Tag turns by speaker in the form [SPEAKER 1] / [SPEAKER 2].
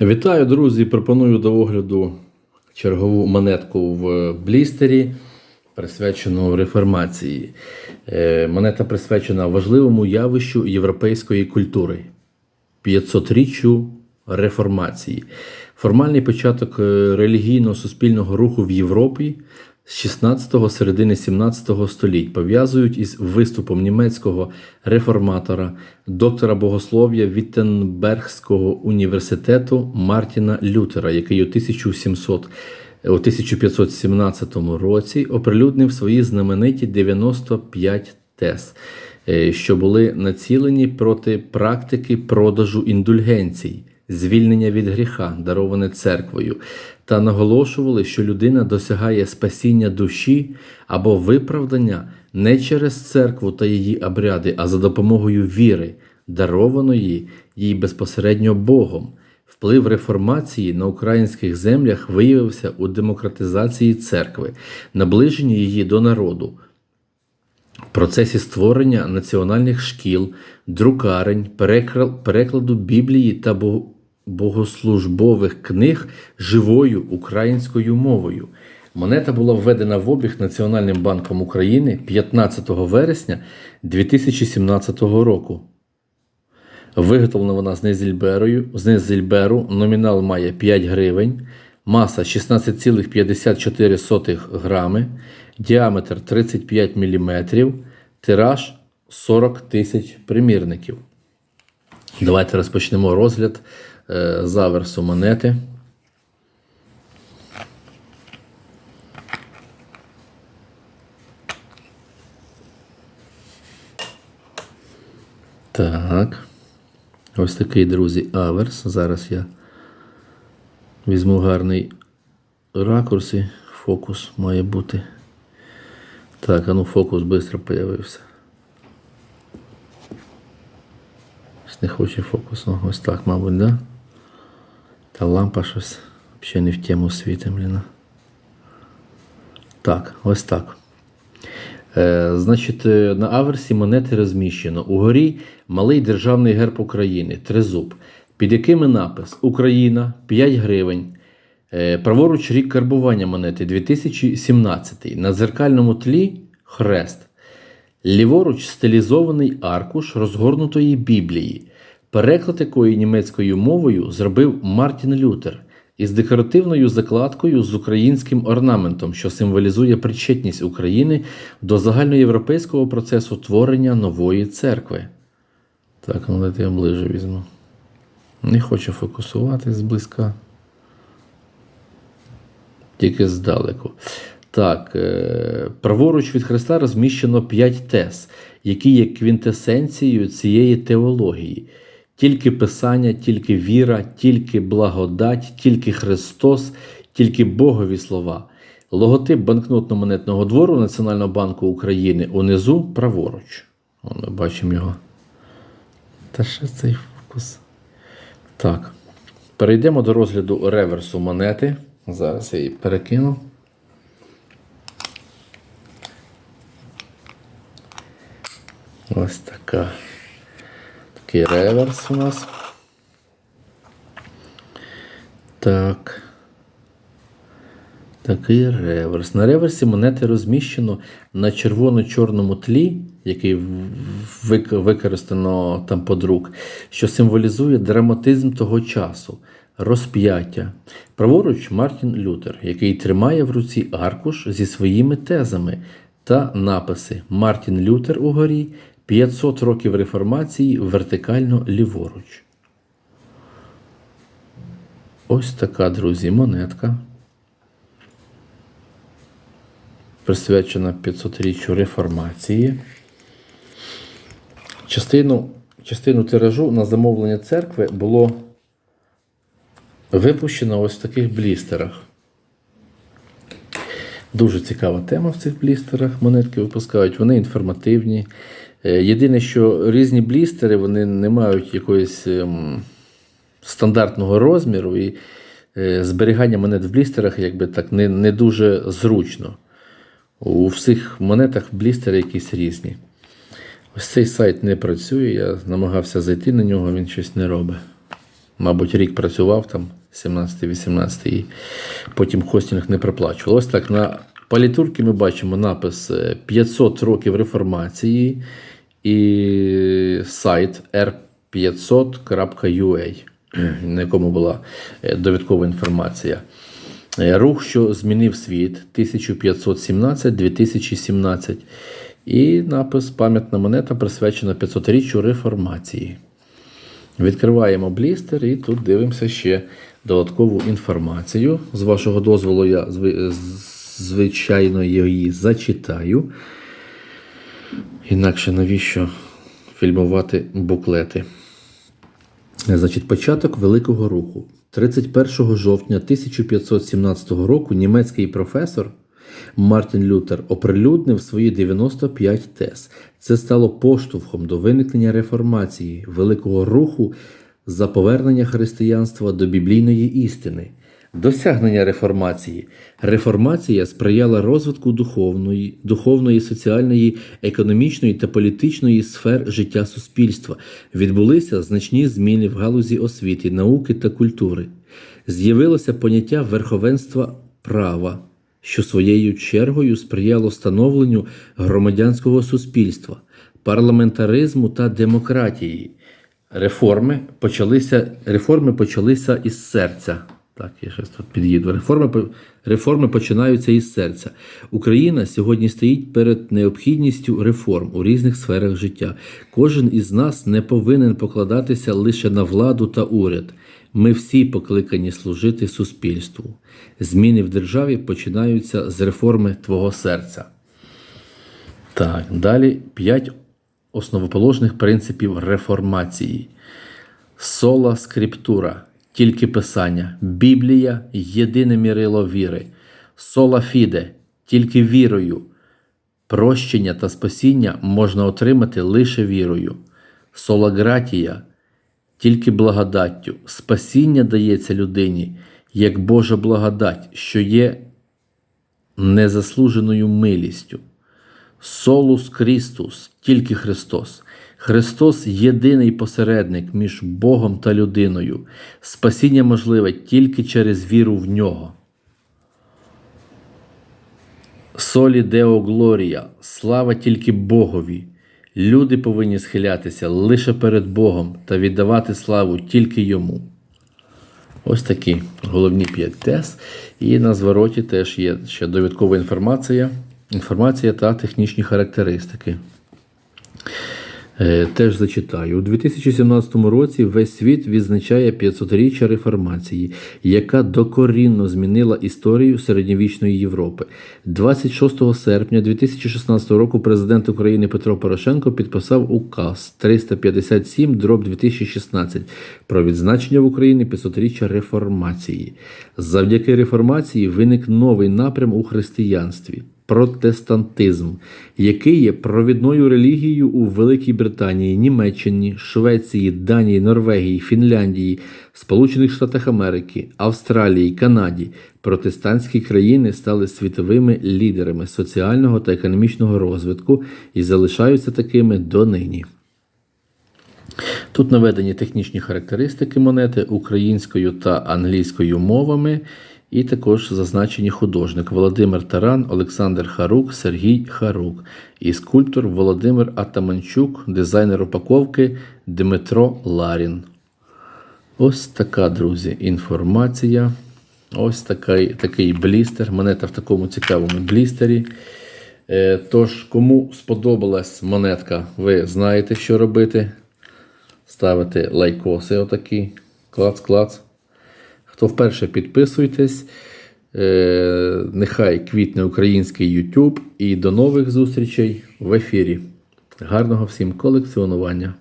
[SPEAKER 1] Вітаю, друзі! Пропоную до огляду чергову монетку в блістері, присвячену реформації. Е, Монета присвячена важливому явищу європейської культури 500-річчю реформації. Формальний початок е, релігійного суспільного руху в Європі з 16-го середини 17-го століть пов'язують із виступом німецького реформатора, доктора богослов'я Віттенбергського університету Мартіна Лютера, який у 1700 у 1517 році оприлюднив свої знамениті 95 тез, е, що були націлені проти практики продажу індульгенцій, звільнення від гріха, дароване церквою, та наголошували, що людина досягає спасіння душі або виправдання не через церкву та її обряди, а за допомогою віри, дарованої їй безпосередньо Богом. Вплив реформації на українських землях виявився у демократизації церкви, наближенні її до народу, в процесі створення національних шкіл, друкарень, перекладу Біблії та богослужбових книг живою українською мовою. Монета була введена в обіг Національним банком України 15 вересня 2017 року. Виготовлена вона з незільберою, з незільберу, номінал має 5 гривень, маса 16,54 грами, діаметр 35 мм, тираж 40 тисяч примірників. Давайте розпочнемо розгляд заверсу монети. Так. Ось такий, друзі, аверс. Зараз я візьму гарний ракурс і фокус має бути. Так, а ну фокус швидко з'явився. Не хоче фокусу. Ось так, мабуть, да? Та лампа щось взагалі не в тему світить. Так, ось так. Е, значить, е, на аверсі монети розміщено. Угорі малий державний герб України, тризуб, під якими напис Україна 5 гривень. Е, праворуч рік карбування монети 2017. На дзеркальному тлі хрест. Ліворуч стилізований аркуш розгорнутої Біблії, переклад якої німецькою мовою зробив Мартін Лютер із декоративною закладкою з українським орнаментом, що символізує причетність України до загальноєвропейського процесу творення нової церкви. Так, ну дайте я ближче візьму. Не хочу фокусуватись зблизька. Тільки здалеку. Так, е, праворуч від Христа розміщено п'ять тез, які є квінтесенцією цієї теології. Тільки Писання, тільки віра, тільки благодать, тільки Христос, тільки Богові слова. Логотип банкнотно-монетного двору Національного банку України унизу праворуч. О, ми бачимо його. Та що цей фокус? Так. Перейдемо до розгляду реверсу монети. Зараз я її перекину. Ось така. Такий реверс у нас. Так. Такий реверс. На реверсі монети розміщено на червоно-чорному тлі, який використано там подрук, що символізує драматизм того часу, розп'яття. Праворуч Мартін Лютер, який тримає в руці аркуш зі своїми тезами та написи Мартін Лютер угорі 500 років реформації вертикально ліворуч. Ось така, друзі, монетка. Присвячена 500-річчю реформації. Частину, частину тиражу на замовлення церкви було випущено ось в таких блістерах. Дуже цікава тема в цих блістерах. Монетки випускають, вони інформативні. Е, Єдине, що різні блістери вони не мають якоїсь ем, стандартного розміру, і е, зберігання монет в блістерах якби так не, не дуже зручно. У всіх монетах блістери якісь різні. Ось цей сайт не працює, я намагався зайти на нього, він щось не робить. Мабуть, рік працював там, 17-18, і потім хостінг не проплачував. Ось так на палітурці ми бачимо напис е, 500 років реформації і сайт r500.ua, на якому була е, довідкова інформація. Е, Рух, що змінив світ 1517-2017. І напис Пам'ятна монета присвячена 500-річчю реформації. Відкриваємо блістер і тут дивимося ще додаткову інформацію. З вашого дозволу, я звичайно її зачитаю. Інакше навіщо фільмувати буклети? Значить, початок Великого Руху. 31 жовтня 1517 року німецький професор Мартін Лютер оприлюднив свої 95 тез. Це стало поштовхом до виникнення реформації, великого руху за повернення християнства до біблійної істини. Досягнення реформації. Реформація сприяла розвитку духовної, духовної, соціальної, економічної та політичної сфер життя суспільства. Відбулися значні зміни в галузі освіти, науки та культури. З'явилося поняття верховенства права, що своєю чергою сприяло становленню громадянського суспільства, парламентаризму та демократії. Реформи почалися, реформи почалися із серця. Так, я щось тут під'їду. Реформи, реформи починаються із серця. Україна сьогодні стоїть перед необхідністю реформ у різних сферах життя. Кожен із нас не повинен покладатися лише на владу та уряд. Ми всі покликані служити суспільству. Зміни в державі починаються з реформи твого серця. Так, далі п'ять основоположних принципів реформації. Сола скриптура, тільки писання, Біблія єдине мірило віри, сола фіде, тільки вірою. Прощення та спасіння можна отримати лише вірою. Сола гратія, тільки благодаттю. Спасіння дається людині як Божа благодать, що є незаслуженою милістю. Солус Крістус, тільки Христос. Христос єдиний посередник між Богом та людиною. Спасіння можливе тільки через віру в нього. Солі Део Глорія, слава тільки Богові. Люди повинні схилятися лише перед Богом та віддавати славу тільки йому. Ось такі головні п'ять тез. І на звороті теж є ще довідкова інформація, інформація та технічні характеристики. Е, Теж зачитаю. У 2017 році весь світ відзначає 500-річчя реформації, яка докорінно змінила історію середньовічної Європи. 26 серпня 2016 року президент України Петро Порошенко підписав указ 357 дроб 2016 про відзначення в Україні 500-річчя реформації. Завдяки реформації виник новий напрям у християнстві протестантизм, який є провідною релігією у Великій Британії, Німеччині, Швеції, Данії, Норвегії, Фінляндії, Сполучених Штатах Америки, Австралії, Канаді. Протестантські країни стали світовими лідерами соціального та економічного розвитку і залишаються такими донині. Тут наведені технічні характеристики монети українською та англійською мовами, і також зазначені художник Володимир Таран, Олександр Харук, Сергій Харук і скульптор Володимир Атаманчук, дизайнер упаковки Дмитро Ларін. Ось така, друзі, інформація. Ось такий, такий блістер. Монета в такому цікавому блістері. Е, Тож, кому сподобалась монетка, ви знаєте, що робити. Ставите лайкоси отакі. Клац-клац. Хто вперше підписуйтесь. Е, Нехай квітне український YouTube. І до нових зустрічей в ефірі. Гарного всім колекціонування!